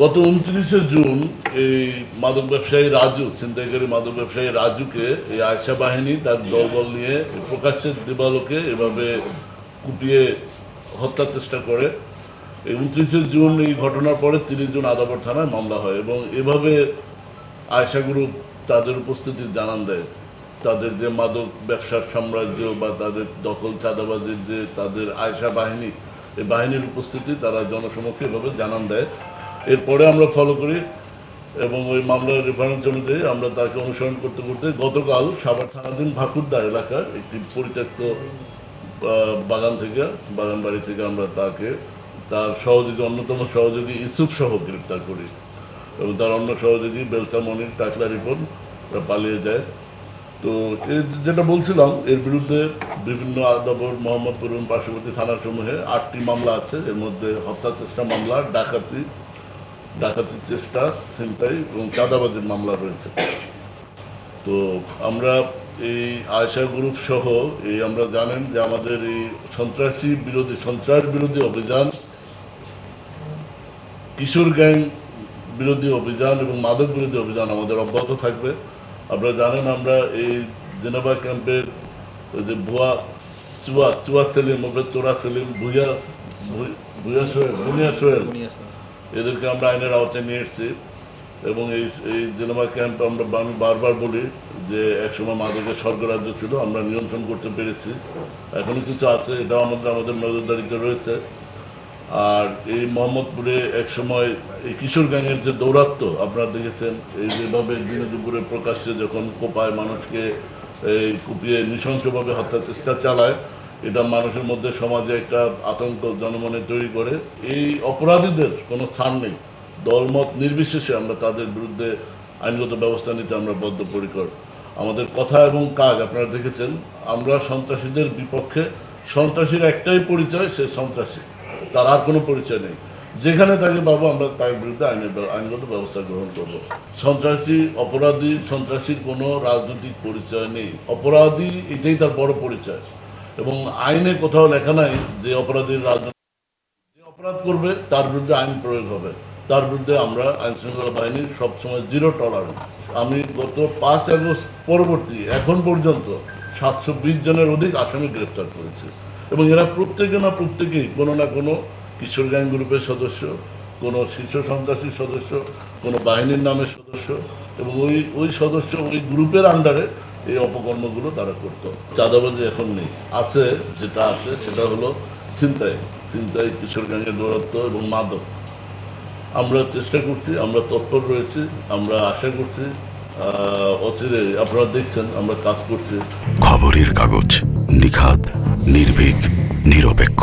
গত উনত্রিশে জুন এই মাদক ব্যবসায়ী রাজু, ছিনতাইকারী মাদক ব্যবসায়ী রাজুকে এই আয়সা বাহিনী তার দলবল নিয়ে প্রকাশ্যে দিবালোকে এভাবে কুপিয়ে হত্যার চেষ্টা করে। এই উনত্রিশে জুন এই ঘটনার পরে তিরিশ জুন আদাবর থানায় মামলা হয় এবং এভাবে আয়সা গ্রুপ তাদের উপস্থিতি জানান দেয়। তাদের যে মাদক ব্যবসার সাম্রাজ্য বা তাদের দখল চাঁদাবাজির যে তাদের আয়সা বাহিনী, এই বাহিনীর উপস্থিতি তারা জনসমক্ষে এভাবে জানান দেয়। এরপরে আমরা ফলো করি এবং ওই মামলার রেফারেন্স অনুযায়ী আমরা তাকে অনুসরণ করতে করতে গতকাল সাভার থানাধীন ভাকুরদা এলাকার একটি পরিত্যক্ত বাগান থেকে বাগান বাড়ি থেকে আমরা তাকে, তার সহযোগী, অন্যতম সহযোগী ইসুফ সহ গ্রেপ্তার করি এবং তার অন্য সহযোগী বেলসা মনির টাকলা রিপন পালিয়ে যায়। তো যেটা বলছিলাম, এর বিরুদ্ধে বিভিন্ন আদাবর, মোহাম্মদপুর এবং পার্শ্ববর্তী থানাসমূহে আটটি মামলা আছে। এর মধ্যে হত্যা চেষ্টা মামলা, ডাকাতি ডাকাতির চেষ্টা ছিনতাই এবং চাঁদাবাজির মামলা রয়েছে। তো আমরা এই আয়সা গ্রুপ সহ এই আমরা জানেন যে আমাদের এই সন্ত্রাসী বিরোধী, সন্ত্রাস বিরোধী অভিযান, কিশোর গ্যাং বিরোধী অভিযান এবং মাদক বিরোধী অভিযান আমাদের অব্যাহত থাকবে। আপনারা জানেন আমরা এই জেনেভা ক্যাম্পের যে ভুয়া চুয়া চুয়া সেলিম ওকে চোরা সেলিম, ভুইয়া, ভুই- ভুইয়া সোহেল বুনিয়া সোহেল। এদেরকে আমরা আইনের আওতায় নিয়ে এসেছি এবং এই এই জেনেভা ক্যাম্প আমরা আমি বারবার বলি যে একসময় মাদকের স্বর্গরাজ্য ছিল, আমরা নিয়ন্ত্রণ করতে পেরেছি। এখনও কিছু আছে, এটাও আমাদের আমাদের নজরদারিতে রয়েছে। আর এই মোহাম্মদপুরে একসময় এই কিশোর গ্যাংয়ের যে দৌরাত্ম আপনারা দেখেছেন, এই যেভাবে দিনে দুপুরে প্রকাশ্যে যখন কোপায় মানুষকে এই কুপিয়ে নৃশংসভাবে হত্যা চেষ্টা চালায় এটা মানুষের মধ্যে সমাজে একটা আতঙ্ক, জনমনে তৈরি করে। এই অপরাধীদের কোনো ছাড় নেই। দলমত নির্বিশেষে আমরা তাদের বিরুদ্ধে আইনগত ব্যবস্থা নিতে আমরা বদ্ধপরিকর। আমাদের কথা এবং কাজ আপনারা দেখেছেন, আমরা সন্ত্রাসীদের বিপক্ষে, সন্ত্রাসীর একটাই পরিচয়, সে সন্ত্রাসী। তার আর কোনো পরিচয় নেই। যেখানে তাকে পাবো আমরা তার বিরুদ্ধে আইনের আইনগত ব্যবস্থা গ্রহণ করব। সন্ত্রাসী, অপরাধী, সন্ত্রাসীর কোনো রাজনৈতিক পরিচয় নেই। অপরাধী এটাই তার বড় পরিচয়। এবং আইনে কোথাও লেখা নাই যে অপরাধীর রাজনৈতিক যে অপরাধ করবে, তার বিরুদ্ধে আইন প্রয়োগ হবে। তার বিরুদ্ধে আমরা আইন শৃঙ্খলা বাহিনীর সবসময় জিরো টলারেন্স। আমি গত পাঁচ আগস্ট পরবর্তী, এখন পর্যন্ত সাতশো বিশ জনের অধিক আসামি গ্রেপ্তার করেছি। এবং এরা প্রত্যেকে না প্রত্যেকেই কোনো না কোনো কিশোর গ্যাং গ্রুপের সদস্য, কোনো শীর্ষ সন্ত্রাসীর সদস্য, কোনো বাহিনীর নামের সদস্য এবং ওই ওই সদস্য ওই গ্রুপের আন্ডারে এই অপকর্মগুলো তারা করতো। চাঁদাবাজি এখন নেই। আছে, যেটা আছে, সেটা হলো ছিনতাই। ছিনতাই, কিশোর দৌরত্ব এবং মাদক। আমরা চেষ্টা করছি, আমরা তৎপর রয়েছি, আমরা আশা করছি অচিরে আপনারা দেখছেন, আমরা কাজ করছি। খবরের কাগজ নিখাত নির্ভীক, নিরপেক্ষ।